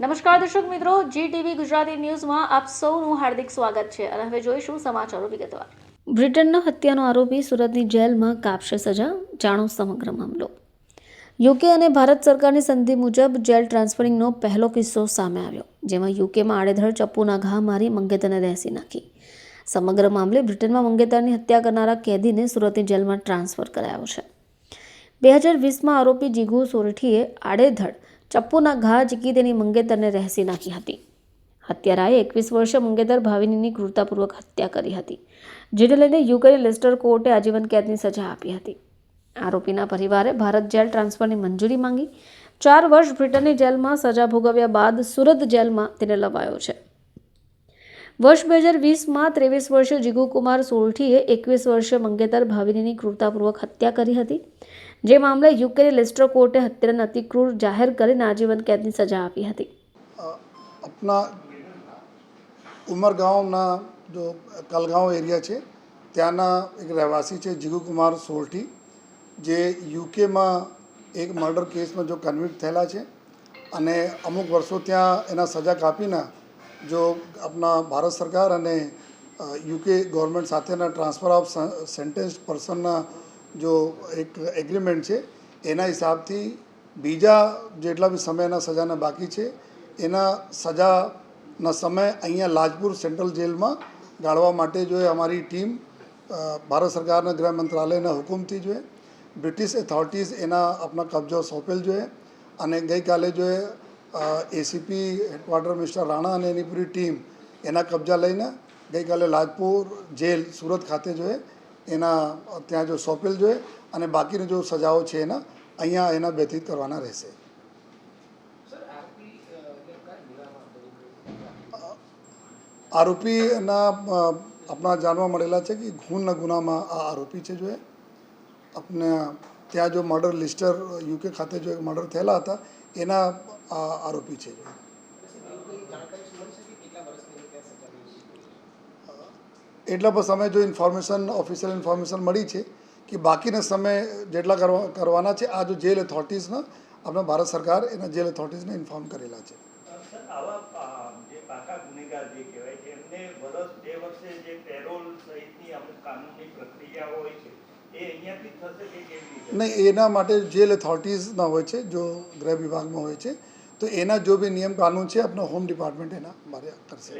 નમસ્કાર દર્શક મિત્રો જી ટીવી ગુજરાતી ન્યૂઝમાં આપ સૌનું હાર્દિક સ્વાગત છે અને હવે જોઈશું સમાચારો વિગતવાર. બ્રિટનના હત્યાનો આરોપી સુરતની જેલમાં કાપશે સજા, જાણો સમગ્ર મામલો. યુકે અને ભારત સરકારની સંધિ મુજબ જેલ ટ્રાન્સફરિંગનો પહેલો કિસ્સો સામે આવ્યો, જેમાં યુકેમાં આડેધડ ચપ્પુના ઘા મારી મંગેતરને રહેસી નાખી. સમગ્ર મામલે બ્રિટનમાં મંગેતરની હત્યા કરનારા કેદીને સુરતની જેલમાં ટ્રાન્સફર કરાયો છે. બે હજાર વીસમાં આરોપી જીગુ સોરઠીએ આડેધડ ચપ્પુના ઘા ઝીકી તેની મંગેતરને રહેસી નાખી હતી. હત્યારાએ એકવીસ વર્ષે મંગેતર ભાવિનીની ક્રૂરતાપૂર્વક હત્યા કરી હતી, જેને લઈને યુકેની લેસ્ટર કોર્ટે આજીવન કેદની સજા આપી હતી. આરોપીના પરિવારે ભારત જેલ ટ્રાન્સફરની મંજૂરી માંગી, ચાર વર્ષ બ્રિટનની જેલમાં સજા ભોગવ્યા બાદ સુરત જેલમાં તેને લવાયો છે. વર્ષ બે હજાર વીસમાં ત્રેવીસ વર્ષીય જીગુકુમાર સોરઠીએ એકવીસ વર્ષે મંગેતર ભાવિનીની ક્રૂરતાપૂર્વક હત્યા કરી હતી જે મામલે યુકેની લેસ્ટર કોર્ટે હત્યાને અતિક્રૂર જાહેર કરીને આજીવન કેદની સજા આપી હતી. આપના ઉમરગાંવના જો કલગાંવ એરિયા છે, ત્યાંના એક રહેવાસી છે જીગુકુમાર સોલઠી જે યુકેમાં એક મર્ડર કેસમાં જો કન્વિક્ટ થયેલા છે અને અમુક વર્ષો ત્યાં એના સજા કાપીને જો આપણા ભારત સરકાર અને યુકે ગવર્મેન્ટ સાથેના ટ્રાન્સફર ઓફ સેન્ટેન્સ પર્સનના જો એક એગ્રીમેન્ટ છે, એના હિસાબથી બીજા જેટલા બી સમયના સજાના બાકી છે, એના સજાના સમય અહીંયા લાજપુર સેન્ટ્રલ જેલમાં ગાળવા માટે જો એ અમારી ટીમ ભારત સરકારના, ગૃહ મંત્રાલયના હુકુમથી જોઈએ બ્રિટિશ ઓથોરિટીઝ એના આપણા કબજો સોંપેલ જોઈએ અને ગઈકાલે જો એ એસીપી હેડક્વાર્ટર મિસ્ટર રાણા અને એની પૂરી ટીમ એના કબજા લઈને ગઈકાલે લાજપુર જેલ સુરત ખાતે જો એ એના ત્યાં જો સોંપેલ જોઈએ અને બાકીની જો સજાઓ છે એના, અહીંયા એના વ્યતીત કરવાના રહેશે. આરોપીના આપણા જાણવા મળેલા છે કે ખૂનના ગુનામાં આ આરોપી છે જો એ. આપણે ત્યાં જો મર્ડર લિસ્ટર યુકે ખાતે જો મર્ડર થયેલા હતા, એના આરોપી છે જો એટલા પર સમય જો ઇન્ફોર્મેશન ઓફિશિયલ ઇન્ફોર્મેશન મળી છે કે બાકીના સમય જેટલા કરવા કરવાના છે આ જો જેલ અથોરિટીઝના આપણે ભારત સરકાર એના જેલ અથોરિટીઝને ઇન્ફોર્મ કરેલા છે. નહીં એના માટે જેલ અથોરિટીઝના હોય છે જો ગૃહ વિભાગમાં હોય છે તો એના જો બી નિયમ કાનૂન છે આપણા હોમ ડિપાર્ટમેન્ટ એના મારે કરશે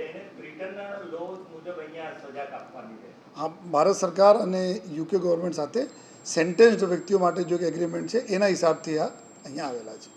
હા ભારત સરકાર અને યુકે ગવર્મેન્ટ સાથે સેન્ટેન્સ્ડ વ્યક્તિઓ માટે જો કે એગ્રીમેન્ટ છે એના હિસાબથી આ અહીંયા આવેલા છે.